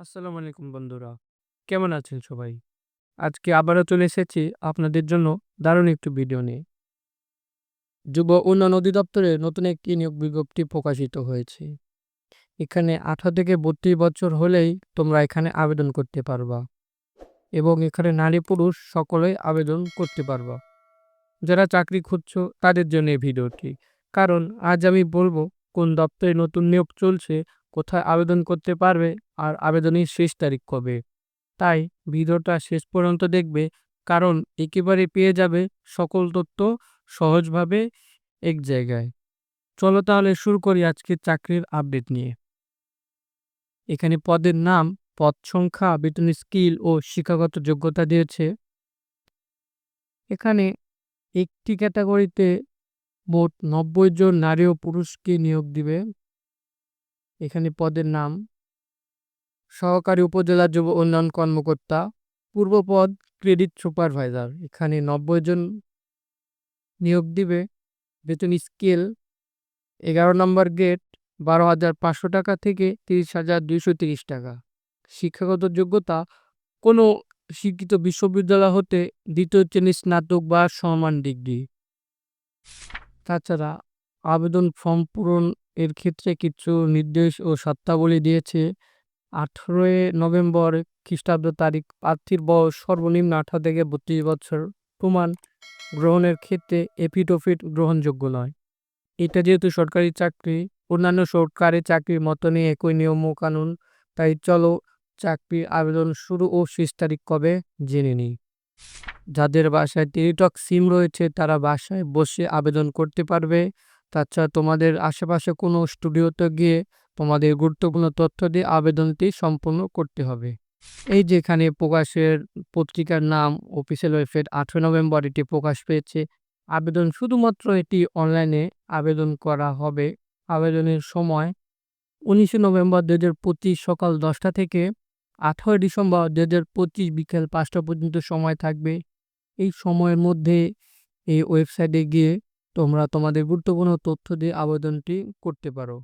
আসসালামু আলাইকুম বন্ধুরা। কেমন আছেন সবাই? আজকে আবারও চলে এসেছি আপনাদের জন্য দারুণ একটি ভিডিও নিয়ে। যুব উন্নয়ন অধিদপ্তরে নতুন একটি নিয়োগ বিজ্ঞপ্তি প্রকাশিত হয়েছে। এখানে আঠারো থেকে বত্রিশ বছর হলেই তোমরা এখানে আবেদন করতে পারবা এবং এখানে নারী পুরুষ সকলেই আবেদন করতে পারবা। যারা চাকরি খুঁজছো তাদের জন্য এই ভিডিওটি। কারণ আজ আমি বলব কোন দপ্তরে নতুন নিয়োগ চলছে কোথায় আবেদন করতে পারবে আর আবেদনের শেষ তারিখ কবে। তাই ভিডিওটা শেষ পর্যন্ত দেখবে, কারণ একেবারে পেয়ে যাবে সকল তথ্য সহজভাবে এক জায়গায়। চলো তাহলে শুরু করি আজকে চাকরির আপডেট নিয়ে। এখানে পদের নাম, পদ সংখ্যা, বেতন স্কিল ও শিক্ষাগত যোগ্যতা দিয়েছে। এখানে একটি ক্যাটাগরিতে মোট নব্বই জন নারী ও পুরুষকে নিয়োগ দিবে। এখানে পদের নাম। সহকারী উপজেলা যুব উন্নয়ন কর্মকর্তা। পূর্বপদ ক্রেডিট সুপারভাইজার। এখানে নব্বই জন নিয়োগ দিবে। বেতন স্কেল এগারো নম্বর গেট বারো হাজার পাঁচশো টাকা থেকে তিরিশ হাজার দুইশো তিরিশ টাকা। শিক্ষাগত যোগ্যতা, কোনো শিক্ষিত বিশ্ববিদ্যালয় হতে দ্বিতীয় শ্রেণির স্নাতক বা সমান ডিগ্রি। তাছাড়া আবেদন ফর্ম পূরণ এর ক্ষেত্রে কিছু নির্দেশ ও শর্তাবলী দিয়েছে। আঠেরোই নভেম্বর খ্রিস্টাব্দ তারিখ, প্রার্থীর বয়স সর্বনিম্ন আঠারো থেকে বত্রিশ বছর। প্রমাণ, গ্রহণের ক্ষেত্রে এফিডোফিট গ্রহণযোগ্য নয়। এটা যেহেতু সরকারি চাকরি, অন্যান্য সরকারি চাকরির মতনই একই নিয়ম ও কানুন। তাই চলো চাকরির আবেদন শুরু ও শেষ তারিখ কবে জেনে নিই। যাদের বাসায় টেলিটক সিম রয়েছে, তারা বাসায় বসে আবেদন করতে পারবে। তাছাড়া তোমাদের আশেপাশে কোনো স্টুডিওতে গিয়ে তোমাদের গুরুত্বপূর্ণ তথ্য দিয়ে আবেদনটি সম্পূর্ণ করতে হবে। এই যেখানে প্রকাশের পত্রিকার নাম অফিসিয়াল ওয়েবসাইট আঠেরো নভেম্বর এটি প্রকাশ পেয়েছে। আবেদন শুধুমাত্র এটি অনলাইনে আবেদন করা হবে। আবেদনের সময় উনিশে নভেম্বর দু হাজার পঁচিশ সকাল দশটা থেকে আঠারোই ডিসেম্বর দু হাজার পঁচিশ বিকেল পাঁচটা পর্যন্ত সময় থাকবে। এই সময়ের মধ্যে এই ওয়েবসাইটে গিয়ে তোমরা তোমাদের গুরুত্বপূর্ণ তথ্য দিয়ে আবেদনটি করতে পারো।